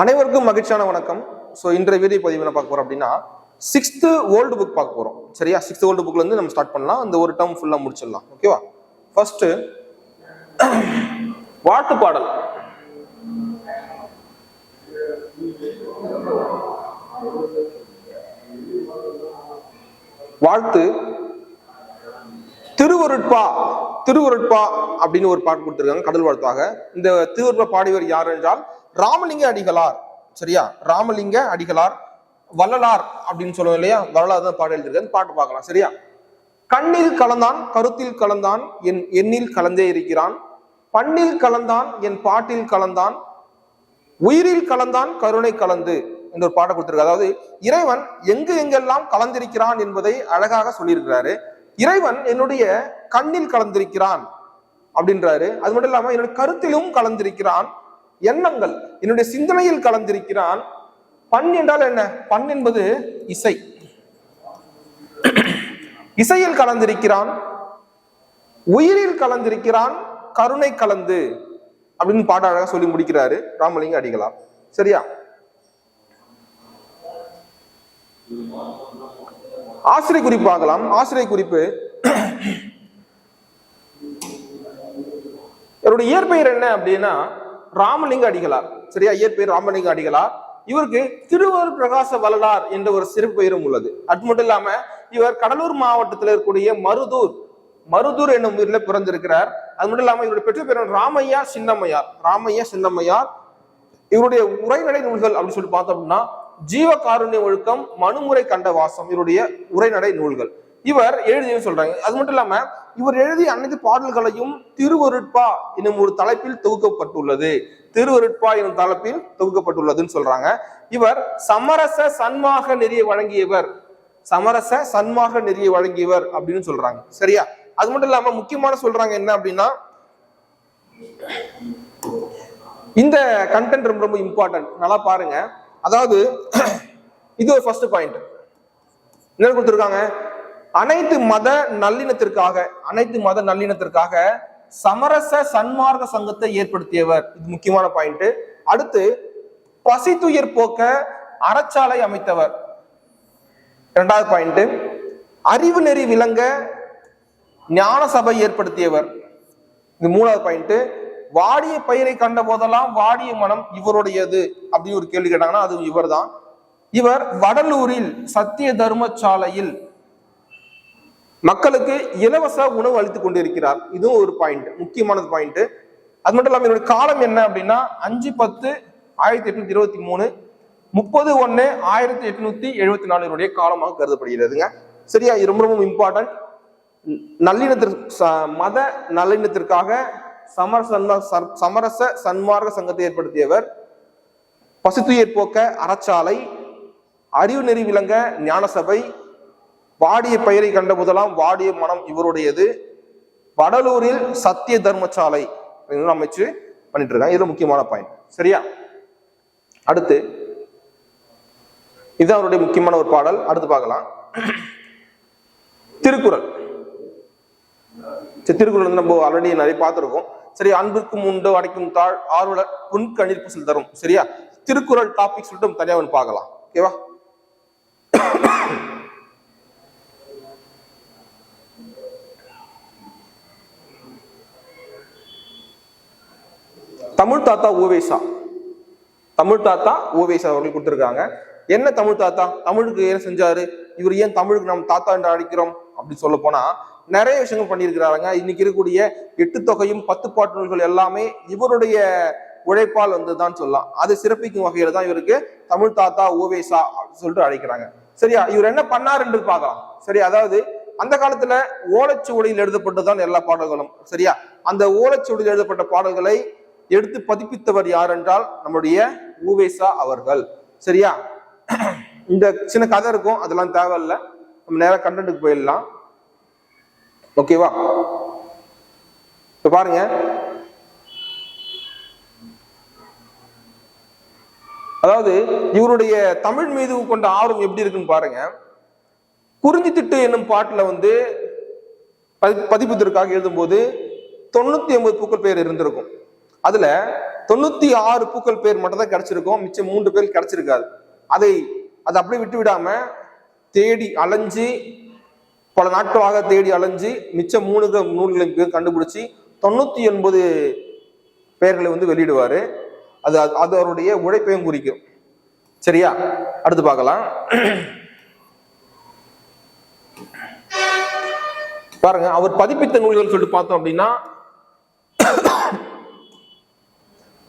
அனைவருக்கும் மகிழ்ச்சியான வணக்கம். ஸோ இன்றைய வீடியோ பதிவு என்ன பார்க்க போறோம் அப்படின்னா சிக்ஸ்த்து ஓல்டு புக் பார்க்க போறோம். சரியா? சிக்ஸ்த் ஓல்டு புக்ல இருந்து நம்ம ஸ்டார்ட் பண்ணலாம். அந்த ஒரு டேர்ம் ஃபுல்லா முடிச்சிடலாம். ஓகேவா ஃபர்ஸ்ட் வாழ்த்து பாடல் வாழ்த்து. திருவருட்பா திருவருட்பா அப்படின்னு ஒரு பாட்டு கொடுத்துருக்காங்க கடல் வாழ்த்தாக. இந்த திருவருட்பா பாடியவர் யார் என்றால் ராமலிங்க அடிகளார் சரியா? ராமலிங்க அடிகளார் வள்ளலார் அப்படின்னு சொல்லுவோம் இல்லையா? வரலாறு தான் பாடல் எழுதிருக்காரு பாட்டு பார்க்கலாம் சரியா? கண்ணில் கலந்தான் கருத்தில் கலந்தான் என் எண்ணில் கலந்தே இருக்கிறான். பண்ணில் கலந்தான் என் பாட்டில் கலந்தான். உயிரில் கலந்தான் கருணை கலந்து என்ற ஒரு பாட்டை கொடுத்திருக்காரு. அதாவது இறைவன் எங்கு எங்கெல்லாம் கலந்திருக்கிறான் என்பதை அழகாக சொல்லியிருக்கிறாரு. இறைவன் என்னுடைய கண்ணில் கலந்திருக்கிறான் அப்படின்றாரு. அது மட்டும் இல்லாம என்னுடைய கருத்திலும் கலந்திருக்கிறான். எண்ணங்கள். என்னுடைய சிந்தனையில் கலந்திருக்கிறான். பண் என்றால் என்ன? பண் என்பது இசை. இசையில் கலந்திருக்கிறான். உயிரில் கலந்திருக்கிறான். கருணை கலந்து அப்படின்னு பாட அழகா சொல்லி முடிக்கிறாரு. ராமலிங்க அடிகளார் சரியா? ஆசிரியர் குறிப்பு பார்க்கலாம். ஆசிரியர் குறிப்பு. என்னுடைய இயற்பெயர் என்ன அப்படின்னா ராமலிங்க அடிகளார் சரியா? இயற்பெயர் ராமலிங்க அடிகளார் இவருக்கு திருவர் பிரகாச வள்ளலார் என்ற ஒரு சிறப்பு பெயரும் உள்ளது. அது மட்டும் இல்லாம இவர் கடலூர் மாவட்டத்தில் இருக்கக்கூடிய மருதூர் மருதூர் என்னும் ஊரில் பிறந்திருக்கிறார். அது மட்டும் இல்லாம இவருடைய பெற்ற பேர் ராமையா சின்னம்மையார். ராமையா சின்னம்மையார். இவருடைய உரைநடை நூல்கள் அப்படின்னு சொல்லி பார்த்தோம் அப்படின்னா ஒழுக்கம் மனுமுறை கண்ட வாசம் இவருடைய உரைநடை நூல்கள். இவர் எழுதியும் சொல்றாங்க. அது மட்டும் இல்லாம இவர் எழுதிய அனைத்து பாடல்களையும் திருவருட்பா என்னும் ஒரு தலைப்பில் தொகுக்கப்பட்டுள்ளது. திருவருட்பா எனும் தலைப்பில் தொகுக்கப்பட்டுள்ளதுன்னு சொல்றாங்க. இவர் சமரச சன்மாக நெறிய வழங்கியவர். சமரச சன்மாக நெறிய வழங்கியவர் அப்படின்னு சொல்றாங்க. சரியா? அது மட்டும் இல்லாம முக்கியமான சொல்றாங்க என்ன அப்படின்னா இந்த கண்டென்ட் ரொம்ப ரொம்ப இம்பார்ட்டன்ட் நல்லா பாருங்க. அதாவது இது ஒரு ஃபர்ஸ்ட் பாயிண்ட் என்ன கொடுத்துருக்காங்க? அனைத்து மத நல்லிணத்திற்காக அனைத்து மத நல்லிணத்திற்காக சமரச சன்மார்க்க சங்கத்தை ஏற்படுத்தியவர். இது முக்கியமான பாயிண்ட் அடுத்து பசித்துயிர் போக்க அறச்சாலை அமைத்தவர். இரண்டாவது பாயிண்ட் அறிவு நெறி விளங்க ஞான சபை ஏற்படுத்தியவர். இது மூணாவது பாயிண்ட் வாடிய பயிரை கண்ட போதெல்லாம் வாடிய மனம் இவருடையது அப்படின்னு ஒரு கேள்வி கேட்டாங்கன்னா அது இவர்தான். இவர் வடலூரில் சத்திய தர்மசாலையில் மக்களுக்கு இலவச உணவு அளித்துக் கொண்டிருக்கிறார். இதுவும் ஒரு பாயிண்ட் முக்கியமானது பாயிண்ட் அது மட்டும் இல்லாமல் என்னுடைய காலம் என்ன அப்படின்னா அஞ்சு பத்து ஆயிரத்தி எட்நூத்தி இருபத்தி மூணு முப்பது ஒன்னு ஆயிரத்தி எட்நூத்தி எழுபத்தி நாலுடைய காலமாக கருதப்படுகிறதுங்க. சரியா? இது ரொம்ப ரொம்ப இம்பார்ட்டன்ட் நல்லிணத்திற்கு ச- மத நல்லிணத்திற்காக சமரச சமரச சன்மார்க்க சங்கத்தை ஏற்படுத்தியவர் பசுத்துயிர் போக்க அறச்சாலை அறிவு நெறி விளங்க ஞானசபை வாடிய பெயரை கண்ட முதலாம் வாடிய மனம் இவருடையது. வடலூரில் சத்திய தர்மசாலை அப்படின்னு அமைச்சு பண்ணிட்டு இருக்காங்க. இது முக்கியமான பாயிண்ட் சரியா? அடுத்து இது அவருடைய முக்கியமான ஒரு பாடல். அடுத்து பார்க்கலாம். திருக்குறள். சரி, திருக்குறள் வந்து நம்ம ஆல்ரெடி நிறைய பார்த்துருக்கோம். சரி அன்புக்கும் உண்டு அடைக்கும் தாழ் ஆர்வலர் புன் பூசல் தரும். சரியா? திருக்குறள் டாபிக் சொல்லிட்டு நம்ம பார்க்கலாம். ஓகேவா தமிழ் தாத்தா ஓவேசா. தமிழ் தாத்தா ஓவேசா அவர்கள் கொடுத்துருக்காங்க. என்ன தமிழ் தாத்தா? தமிழுக்கு என்ன செஞ்சாரு? இவர் ஏன் தமிழுக்கு நம்ம தாத்தா என்று அழைக்கிறோம்? அப்படின்னு சொல்ல போனா நிறைய விஷயங்கள் பண்ணியிருக்கிறாருங்க. இன்னைக்கு இருக்கக்கூடிய எட்டு தொகையும் பத்து பாட்டு நூல்கள் எல்லாமே இவருடைய உழைப்பால் வந்ததுதான் சொல்லலாம். அது சிறப்பிக்கும் வகையில தான் இவருக்கு தமிழ் தாத்தா ஓவேசா அப்படின்னு சொல்லிட்டு அழைக்கிறாங்க. சரியா? இவர் என்ன பண்ணார் என்று பார்க்கலாம். சரி அதாவது அந்த காலத்துல ஓலைச்சுவடியில் எழுதப்பட்டதுதான் எல்லா பாடல்களும். சரியா? அந்த ஓலைச்சுவடியில் எழுதப்பட்ட பாடல்களை எடுத்து பதிப்பித்தவர் யார் என்றால் நம்முடைய ஊவேசா அவர்கள். சரியா? இந்த சின்ன கதை இருக்கும் அதெல்லாம் தேவையில்ல. நம்ம நேராக கண்டென்ட்டுக்கு போயிடலாம். ஓகேவா இப்ப பாருங்க. அதாவது இவருடைய தமிழ் மீது கொண்ட ஆர்வம் எப்படி இருக்குன்னு பாருங்க. குறிஞ்சி திட்டு என்னும் பாட்டுல வந்து பதி- பதிப்பதற்காக எழுதும்போது தொண்ணூத்தி ஒன்பது பூக்கள் பெயர் இருந்திருக்கும். அதுல தொண்ணூத்தி ஆறு பூக்கள் பேர் மட்டும் தான் கிடைச்சிருக்கும். மிச்சம் மூன்று பேர் கிடைச்சிருக்காது. அதை அதை அப்படியே விட்டு விடாம தேடி அலைஞ்சு பல நாட்களாக தேடி அலைஞ்சு மிச்சம் மூணு க- நூல்களின் பேர் கண்டுபிடிச்சி தொண்ணூத்தி ஒன்பது பெயர்களை வந்து வெளியிடுவாரு. அது அது- அது அவருடைய உழைப்பையும் குறிக்கும். சரியா? அடுத்து பார்க்கலாம். பாருங்க அவர் பதிப்பித்த நூல்கள் சொல்லிட்டு பார்த்தோம் அப்படின்னா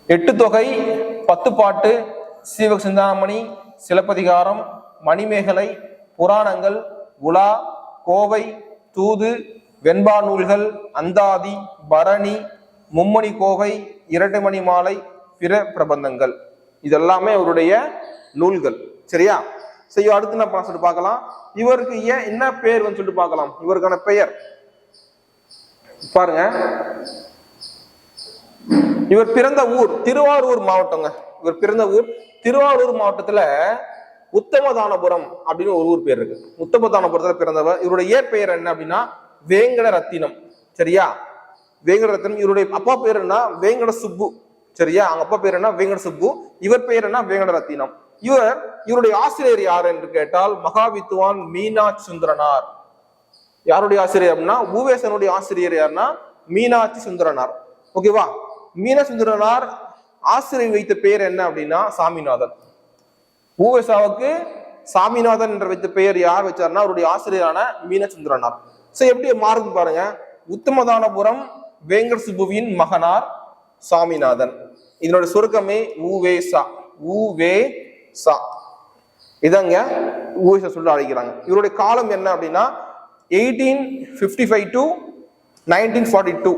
எட்டு தொகை பத்து பாட்டு சீவக சிந்தாமணி சிலப்பதிகாரம் மணிமேகலை புராணங்கள் உலா கோவை தூது வெண்பா நூல்கள் அந்தாதி பரணி மும்மணி கோவை இரட்டைமணி மாலை பிற பிரபந்தங்கள். இதெல்லாமே அவருடைய நூல்கள். சரியா? சரி அடுத்து என்ன பண்ண சொல்லிட்டு பார்க்கலாம்? இவருக்கு ஏன் என்ன பேர் வந்து சொல்லிட்டு பார்க்கலாம்? இவருக்கான பெயர். பாருங்க. இவர் பிறந்த ஊர் திருவாரூர் மாவட்டங்க. இவர் பிறந்த ஊர் திருவாரூர் மாவட்டத்துல உத்தமதானபுரம் அப்படின்னு ஒரு ஊர் பேர் இருக்கு. உத்தமதானபுரத்துல பிறந்தவர். இவருடைய இயற்பெயர் என்ன அப்படின்னா வேங்கட ரத்தினம் சரியா? வேங்கட ரத்தினம் இவருடைய அப்பா பேர் என்ன? வேங்கட சுப்பு சரியா? அவங்க அப்பா பேர் என்ன? வேங்கட சுப்பு இவர் பெயர் என்ன? வேங்கட ரத்தினம் இவர் இவருடைய ஆசிரியர் யார் என்று கேட்டால் மகாவித்துவான் மீனாட்சி சுந்தரனார் யாருடைய ஆசிரியர் அப்படின்னா? பூவேசனுடைய ஆசிரியர் யாருன்னா மீனாட்சி சுந்தரனார் ஓகேவா? மீனசுந்தரனார் சுந்தரனார் ஆசிரியர் வைத்த பெயர் என்ன அப்படின்னா சாமிநாதன். ஊவேசாவுக்கு சாமிநாதன் என்று வைத்த பெயர் யார் வச்சார்னா அவருடைய ஆசிரியரான மீனசுந்தரனார். சோ எப்படி மாறுது பாருங்க. உத்தமதானபுரம் வேங்கட சுபுவின் மகனார் சாமிநாதன். இதனோட சுருக்கமே ஊவேசா. ஊவே சா இதாங்க ஊவேசா சொல்லிட்டு அழைக்கிறாங்க இவருடைய காலம் என்ன அப்படின்னா eighteen fifty five to nineteen forty two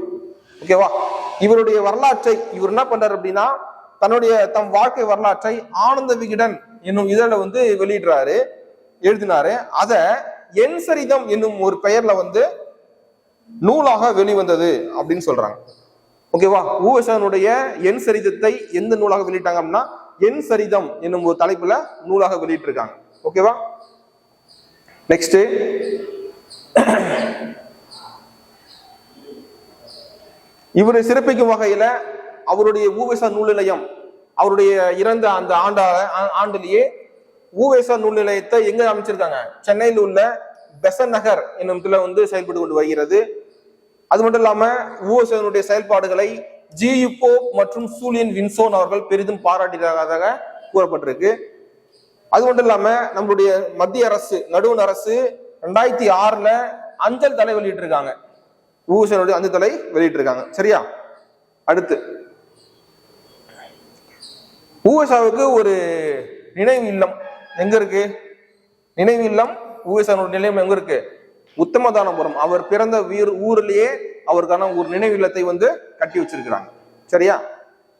ஓகேவா இவருடைய வரலாற்றை இவர் என்ன பண்றாரு அப்படின்னா தன்னுடைய தம் வாழ்க்கை வரலாற்றை ஆனந்த விகிடன் என்னும் இதழ வந்து வெளியிடுறாரு எழுதினாரு. அத என் சரிதம் என்னும் ஒரு பெயர்ல வந்து நூலாக வெளிவந்தது அப்படின்னு சொல்றாங்க. ஓகேவா ஊவசனுடைய என் சரிதத்தை எந்த நூலாக வெளியிட்டாங்க அப்படின்னா என் சரிதம் என்னும் ஒரு தலைப்புல நூலாக வெளியிட்டிருக்காங்க. ஓகேவா நெக்ஸ்ட் இவரை சிறப்பிக்கும் வகையில அவருடைய ஊவேசா நூல் நிலையம் அவருடைய இறந்த அந்த ஆண்டா ஆ- ஆண்டிலேயே ஊவேசா நூல் நிலையத்தை எங்க அமைச்சிருக்காங்க? சென்னையில் உள்ள பெசன் நகர் என்னும் இடத்துல வந்து செயல்பட்டு கொண்டு வருகிறது. அது மட்டும் இல்லாம ஊவேசனுடைய செயல்பாடுகளை ஜி யுப்போ மற்றும் சூலியன் வின்சோன் அவர்கள் பெரிதும் பாராட்டியதாக கூறப்பட்டிருக்கு. அது மட்டும் இல்லாம நம்மளுடைய மத்திய அரசு நடுவண் அரசு ரெண்டாயிரத்தி ஆறுல அஞ்சல் தலை வெளியிட்டிருக்காங்க. ஊசனுடைய அஞ்சல் தலை வெளியிட்டிருக்காங்க. சரியா? அடுத்து. ஊஎஸ்ஆவுக்கு ஒரு நினைவு இல்லம் எங்க இருக்கு? நினைவு இல்லம் ஊஎஸ்ஆனுடைய நிலையம் எங்க இருக்கு? உத்தமதானபுரம். அவர் பிறந்த வீர் ஊர்லயே அவருக்கான ஒரு நினைவு இல்லத்தை வந்து கட்டி வச்சிருக்கிறாங்க. சரியா?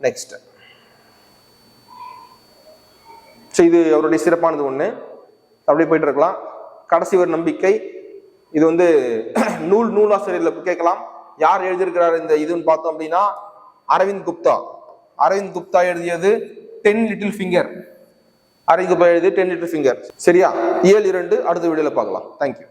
நெக்ஸ்ட் செய்து இது அவருடைய சிறப்பானது ஒண்ணு. அப்படியே போயிட்டு இருக்கலாம். கடைசி ஒரு நம்பிக்கை. இது வந்து நூல் நூலாசிரியர்ல கேட்கலாம். யார் எழுதியிருக்கிறார் இந்த இதுன்னு பார்த்தோம் அப்படின்னா அரவிந்த் குப்தா. அரவிந்த் குப்தா எழுதியது ten little finger Aravind Gupta எழுதியது டென் லிட்டில் ஃபிங்கர் சரியா? ஏழு இரண்டு அடுத்த வீடியோல பார்க்கலாம். தேங்க்யூ